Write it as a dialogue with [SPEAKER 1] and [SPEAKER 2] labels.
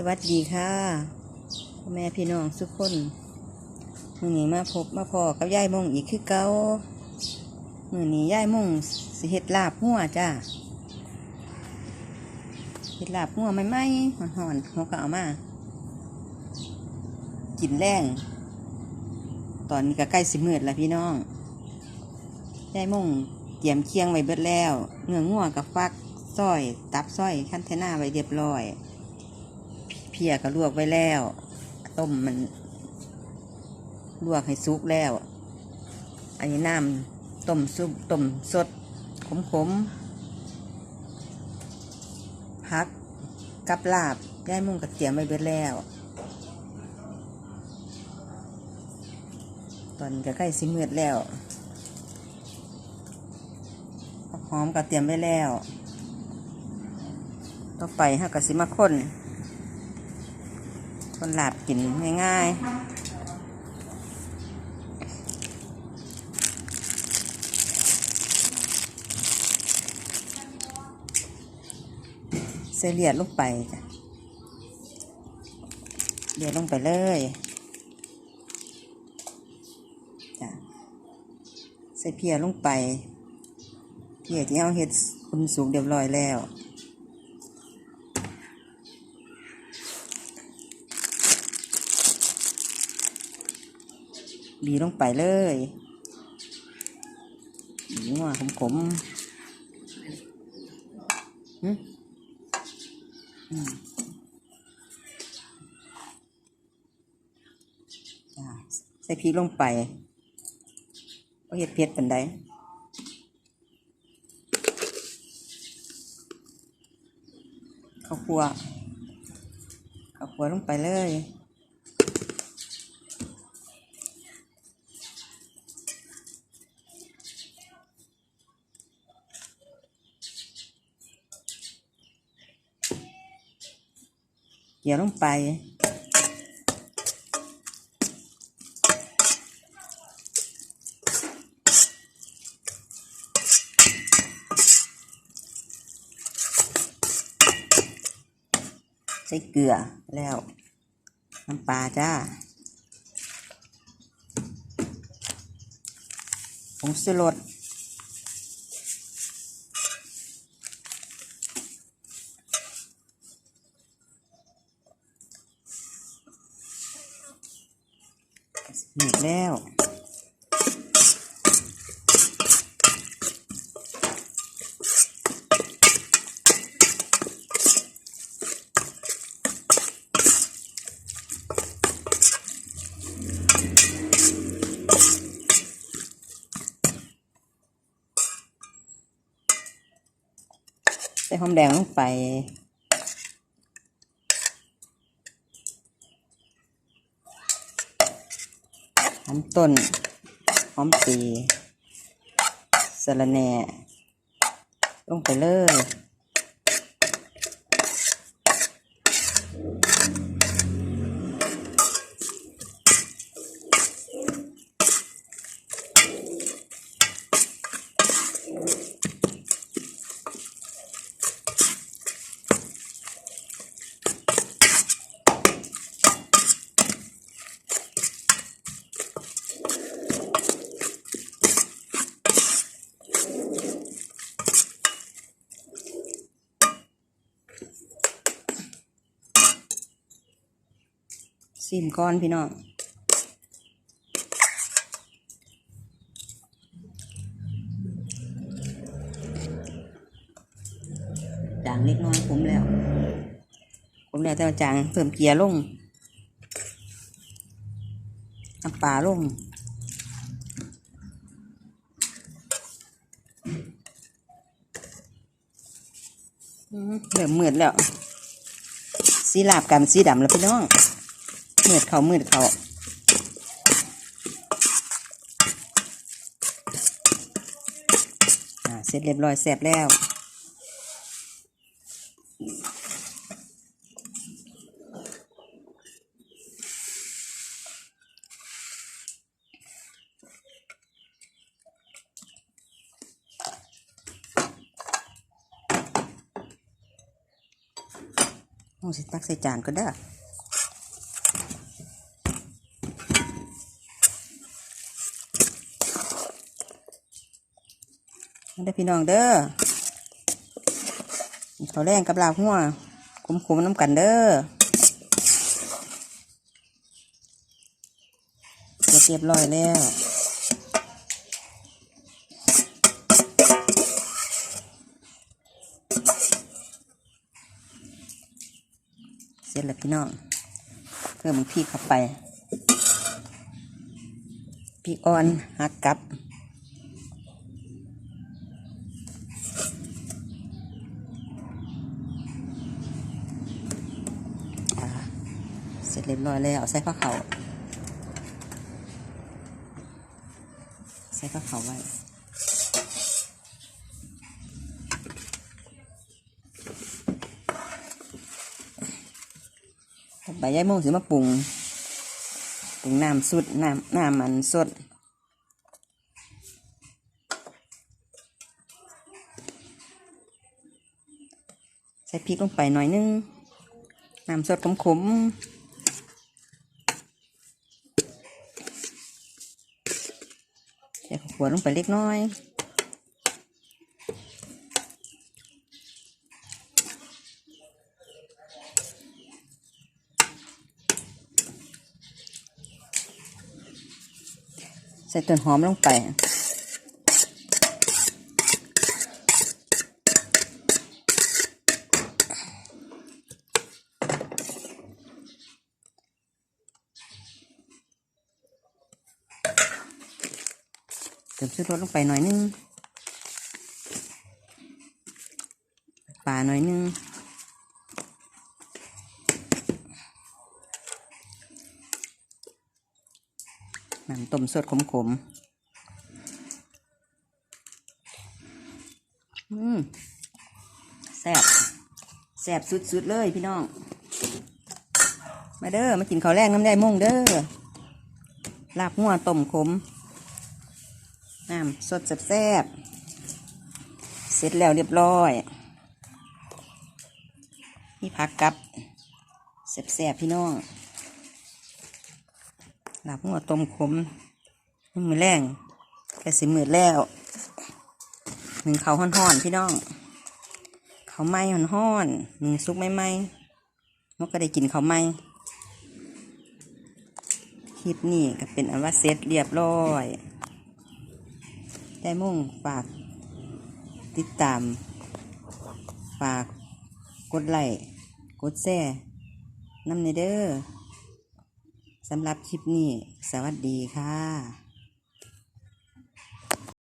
[SPEAKER 1] สวัสดีค่ะพ่อแม่พี่น้องทุกคนมือนี้มาพบมาพอกับยายมงอีกคือเก่ามือนี้ยายมงสิเฮ็ดลาบหัวจ้าเฮ็ดลาบหัวไม่ไหมหอนหอนหัวก็เอามากินแรงตอนนี้ก็ใกล้สิมืดแล้วพี่น้องยายมงเตรียมเคียงไว้เบิดแล้วเนื้องัวกับฟักซอย ตับซอยขั้นเทน่าไว้เรียบร้อย พียก็ลวกไว้แล้ว ต้มมัน ลวกให้สุกแล้วอันนี้น้ำต้มซุปต้มสด ขมขมพักกับลาบย่ายมุ่งกับเตียมไว้เบิดแล้ว ตอนนี้ก็ใกล้สิมืดแล้วหอมก็เตรียมไว้แล้ว ต่อไปห้ากับสิมาค้น คนหลาบกินง่ายๆใส่เลียดลงไปจ้ะเลียดลงไปเลยจ้ะใส่เพียลงไป เพียที่เอาเฮ็ดคุณสูงเรียบร้อยแล้ว บีลงไปเลยบีงัวขมขมๆอืมใส่พริกลงไปก็เห็ดเผ็ดเป็นไดข้าวคั่วข้าวคั่วลงไปเลย เกี่ยวลงไป ใส่เกลือแล้ว น้ำปลาจ้าผงชูรส หมดแล้วใส่หอมแดงลงไป อมต้นหอมปีสะระแหน่ลงไปเลย ซิมก้อนพี่น้องจางเล็กน้อยผมแล้ว ผมแล้วแต่ว่าจางเพิ่มเกียร์ลงน้ำปลาลงอืมเริ่มมืดแล้ว สีลาบกันสีดำแล้วพี่น้อง มืดเขามืดเขาเสร็จเรียบร้อยแสบแล้วอโอ้สิตักใส่จานก็ได้ อมาได้พี่น้องเด้อข้าวแรงกับลาหัวคุ้มน้ำกันเด้อเรียบร้อยแล้วเสร็จแล้วพี่น้องเพิ่มพริกเข้าไปพริกอ่อนหักกับ อ่าเสร็จเรีย บร้อยแล้ว ใส่ผ้าเขาใส่ผ้าเขาไว้ใบยายโมงสิมาปรุงปรุงน้ำสุดน้ำน้ำมันสดใส่พริกลงไปหน่อยนึงน้ำสดขมๆ ใส่ขวขัวลงไปเล็กน้อยใส่ต้นหอมลงไป เติมชูรสลงไปหน่อยนึงปลาหน่อยนึงน้ำต้มสดขมๆอืมแซ่บแซ่บสุดๆเลยพี่น้อง มาเด้อ มากินข้าวแรงน้ำได้ม่งเด้อลาบหัวต้มขม น้ำสดแซ่บๆเสร็จแล้วเรียบร้อย นี่พักกับแซ่บๆพี่น้องหลาบหัวต้มขมมือแรงแค่สิมือแล้วหนึ่งเขาห่อนๆพี่น้องเขาไหม้ห่อนๆหนึ่งซุกไม่ไหม้มันก็ได้กินเขาไหม้คลิปนี้ก็เป็นอันว่าเสร็จเรียบร้อย ได้มุ่งฝากติดตาม ฝากกดไลค์กดแชร์น้ำในเด้อสำหรับคลิปนี้ สวัสดีค่ะ